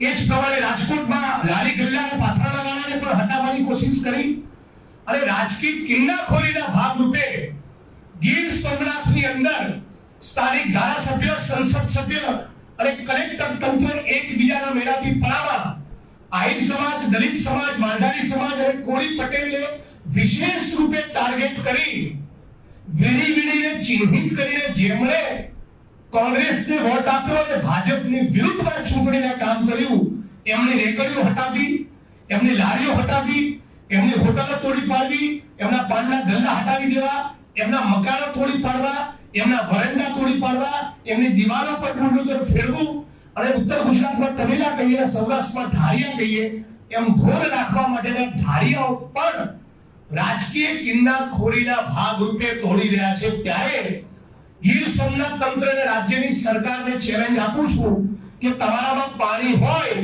એ જ પ્રમાણે રાજકોટમાં લાલી ગલ્લાના પાથરાના વાળાને પણ હટાવવાની કોશિશ કરી. અને રાજકીય કિન્નાખોરીના ભાગરૂપે ગીર સોમનાથની અંદર સ્થાનિક ધારાસભ્ય, સંસદ સભ્ય અને કલેક્ટર તંત્ર એકબીજાના મેળાથી પડાવા આહિર સમાજ, દલિત સમાજ માંધારી સમાજ અને કોળી પટેલને વિશેષ રૂપે ટાર્ગેટ કરી વીણી વીણીને ચિહ્નિત કરીને જેમણે કોંગ્રેસને વોટ આપ્યો અને ભાજપની વિરુદ્ધમાં ચૂંટણીના કામ કર્યું. એમની રેકડીઓ હટાવી એમની લારીઓ હટાવી, એમની હોટલો તોડી પાડવી, એમના પાનના ધંધા હટાવી દેવા, એમના મકાનો તોડી પાડવા, એમના વરંડા તોડી પાડવા, એમની દિવાલો પર બુલડોઝર ફેરવું અને ઉત્તર ગુજરાતમાં તમિલા કહીએ અને સૌરાષ્ટ્રમાં ધારિયા કહીએ, એમ ઘોર રાખવા માટેના ધારિયાઓ પણ રાજકીય કિન્નાખોરીના ભાગરૂપે તોડી રહ્યા છે. ત્યારે ગીર સોમનાથ તંત્ર અને રાજ્યની સરકારને ચેલેન્જ આપું છું કે તમારામાં પાણી હોય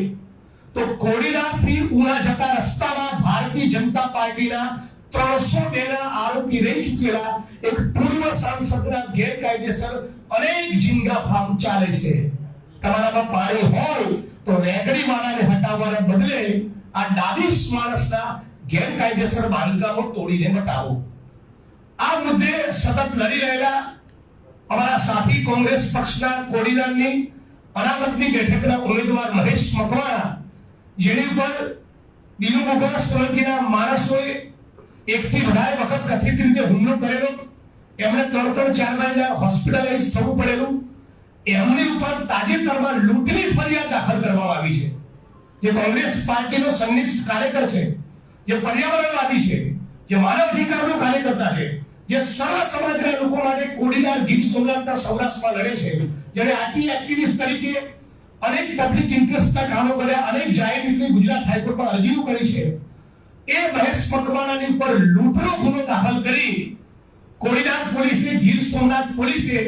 તો કોડીનારથી ઉના જતા રસ્તામાં ભારતીય જનતા પાર્ટીના ત્રણસો બેના આરોપી રહી ચૂકેલા એક પૂર્વ સાંસદના ગેરકાયદેસર અનેક ઝીંગા ફાર્મ ચાલે છે. તમારામાં પાણી હોય તો રેગડી વાળાને હટાવવાને બદલે આ ડાબીસ માણસના ગેરકાયદેસર બાંધકામો તોડીને બતાવો. આ મુદ્દે સતત લડી રહેલા અમારા સાથી કોંગ્રેસ પક્ષના કોડીનારની અનામતની બેઠકના ઉમેદવાર મહેશ મકવાણા, જેની ઉપર દિલુ મુગલ સોલંકીના માણસોએ એકથી વધારે વખત કથિત રીતે હુમલો કરેલો, એમણે ત્રણ ત્રણ ચાર મહિના હોસ્પિટલાઇઝ થવું પડેલું, એમની ઉપર તાજેતરમાં લૂંટની ફરિયાદ દાખલ કરવામાં આવી છે. જે કોંગ્રેસ પાર્ટીનો સંનિષ્ઠ કાર્યકર છે, જે પર્યાવરણવાદી છે, જે માનવ અધિકારનો કાર્યકર્તા છે જે સારા સમાજના લોકો માટે કોડીનાર ગીર સોમનાથના સૌરાષ્ટ્રમાં લડે છે, જ્યારે આટી એક્ટિવિસ્ટ તરીકે અનેક પબ્લિક ઇન્ટરેસ્ટના કામો કર્યા, અનેક જાહેર રીતે ગુજરાત હાઈકોર્ટમાં અરજીઓ કરી છે. એ મહેશ મકવાણાની ઉપર લૂંટનો ગુનો દાખલ કરી કોડીનાર પોલીસે ગીર સોમનાથ પોલીસે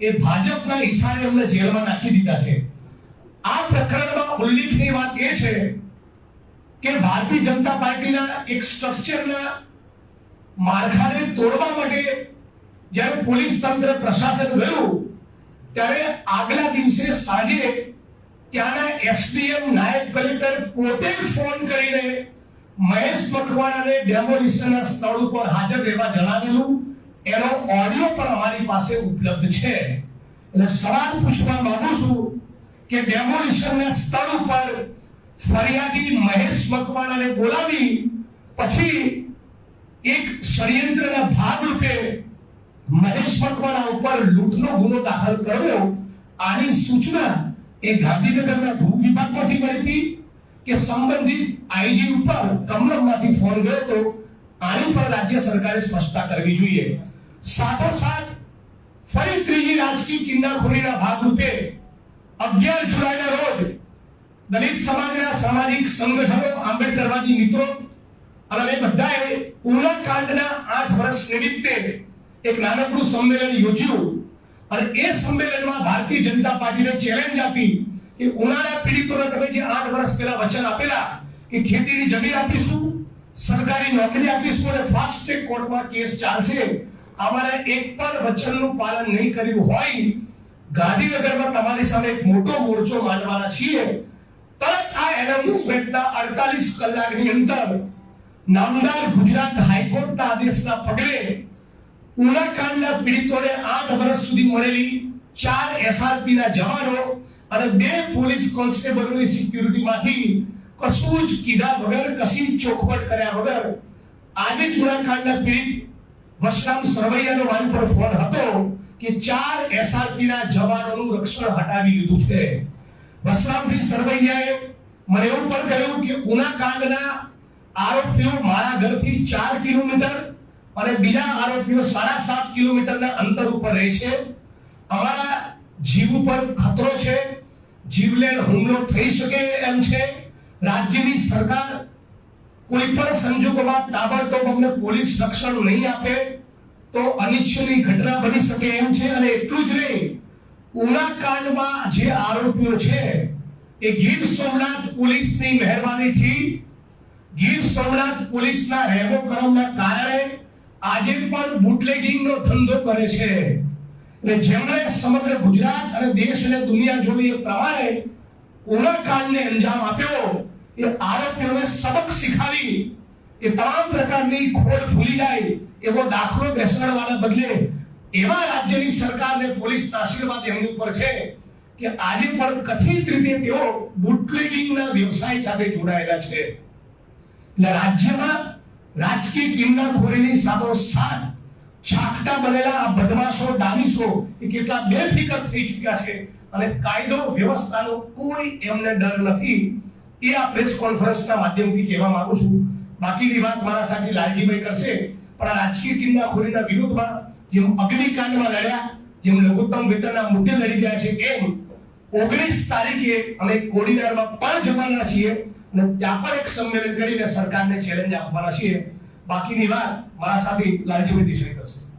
એ ભાજપના ઈશારે એમને જેલમાં નાખી દીધા છે. આ પ્રકરણમાં ઉલ્લેખની વાત એ છે કે ભારતીય જનતા પાર્ટીના એક સ્ટ્રક્ચરના માળખાને તોડવા માટે જ્યારે પોલીસ તંત્ર પ્રશાસન ગયું, ત્યારે આગલા દિવસે સાંજે ત્યાંના એસડીએમ નાયબ કલેક્ટર પોતે ફોન કરીને મહેશ મકવાણાને ડેમોલિશનના સ્થળ ઉપર હાજર રહેવા જણાવેલું. એનો ઓડિયો પણ અમારી પાસે ઉપલબ્ધ છે. એટલે સવાલ પૂછવા માંગુ છું કે ડેમોલિશનના સ્થળ ઉપર ફરિયાદી મહેશ મકવાણાને બોલાવી પછી એક ષડયંત્રના ભાગરૂપે મહેશ મકવાણા ઉપર લૂંટનો ગુનો દાખલ કર્યો. આની સૂચના એ ગાંધીનગરના ભૂ વિભાગમાંથી મળી હતી કે સંબંધિત આઈજી ઉપર કમલમમાંથી ફોન ગયો તો આની પર રાજ્ય સરકારે સ્પષ્ટતા કરવી જોઈએ. સાથોસાથ ફરી ત્રીજી રાજકીય કિન્નાખોરીના ભાગરૂપે અગિયાર જુલાઈના રોજ દલિત સમાજના સામાજિક સંગઠનો આંબેડકરવાદી મિત્રો અને ઉના કાંડના આઠ વર્ષ નિમિત્તે એક નાનકડું સંમેલન યોજ્યું. અને એ સંમેલનમાં ભારતીય જનતા પાર્ટીને ચેલેન્જ આપી કે ઉનાળા પીડિતોને તમે જે આઠ વર્ષ પહેલા વચન આપેલા કે ખેતીની જમીન આપીશું, સરકારી નોકરી આપીશું અને ફાસ્ટ ટ્રેક કોર્ટમાં કેસ ચાલશે, અમારે એક પણ વચનનું પાલન નહીં કર્યું હોય, ગાંધીનગરમાં તમારી સામે એક મોટો મોરચો માંડવાના છીએ. તરત આ એનાઉન્સમેન્ટના 48 કલાકની અંદર નામદાર ગુજરાત હાઈકોર્ટના આદેશના પગલે ઉનાકાંડના પીડિતોને આઠ વર્ષ સુધી મળેલી ચાર એસઆરપી ના જવાનો અને બે પોલીસ કોન્સ્ટેબલોની સિક્યુરિટીમાંથી કશું જ કીધા વગર કશી ચોખવટ કર્યા વગર આજે જ ઉનાકાંડના પીડિત વશરામ સરવૈયાનો મારી પર ફોન હતો કે ચાર એસઆરપીના જવાનોનું રક્ષણ હટાવી લીધું છે. વશરામજી સરવૈયાએ મને એવું પણ કહ્યું કે ઉનાકાંડના આરોપીઓ મારા ઘરથી ચાર કિલોમીટર અને બીજા આરોપીઓ સાડા સાત કિલોમીટરના અંતર ઉપર રહે છે. અમારા જીવ ઉપર ખતરો છે. જીવલેણ હુમલો થઈ શકે એમ છે. રાજ્યની સરકાર કોઈ પણ સંજોગોમાં તાબડતોબ અમને પોલીસ રક્ષણ નહીં આપે તો અનિચ્છનીય ઘટના બની શકે એમ છે. અને એટલું જ નહીં, ઉના કાંડમાં જે આરોપીઓ છે, એ ગીર સોમનાથ પોલીસની મહેરબાનીથી ગીર સોમનાથ પોલીસના રહેમો કરમના કારણે આજે પણ બુટલેગિંગનો ધંધો કરે છે. અને જેમણે સમગ્ર ગુજરાત અને દેશ અને દુનિયા જોઈ એ પ્રમાણે કાંડને અંજામ આપ્યો એ આરોપીઓને સબક શીખવી એ તમામ પ્રકારની ખોટ ભૂલી જાય એવો દાખલો બેસાડવાના બદલે એવા રાજ્યની સરકારને પોલીસના આશીર્વાદ એમની ઉપર છે કે આજે પણ કથિત રીતે તેઓ બુટલેગિંગના વ્યવસાય સાથે જોડાયેલા છે. એટલે રાજ્યમાં રાજકીય કિન્નાખોરીની સાથોસાથ છાકટા બનેલા આ બદમાશો, ડામીશો એ કેટલા બેફિકર થઈ ચૂક્યા છે અને કાયદો વ્યવસ્થાનો કોઈ એમને ડર નથી. એ આ પ્રેસ કોન્ફરન્સના માધ્યમથી કહેવા માંગુ છું. બાકીની વાત મારા સાથે લાલજીભાઈ કરશે, પણ આ રાજકીય ખોરીના વિરુદ્ધમાં જેમ અગ્નિકાંડમાં લડ્યા, જેમ લઘુત્તમ વેતનના મુદ્દે લડી ગયા છે, એમ ઓગણીસ તારીખે અમે કોડીનારમાં પણ જવાના છીએ. અને ત્યાં પણ એક સંમેલન કરીને સરકારને ચેલેન્જ આપવાના છીએ. બાકીની વાત મારા સાથી લાલજીભાઈ દેસાઈ કરશે.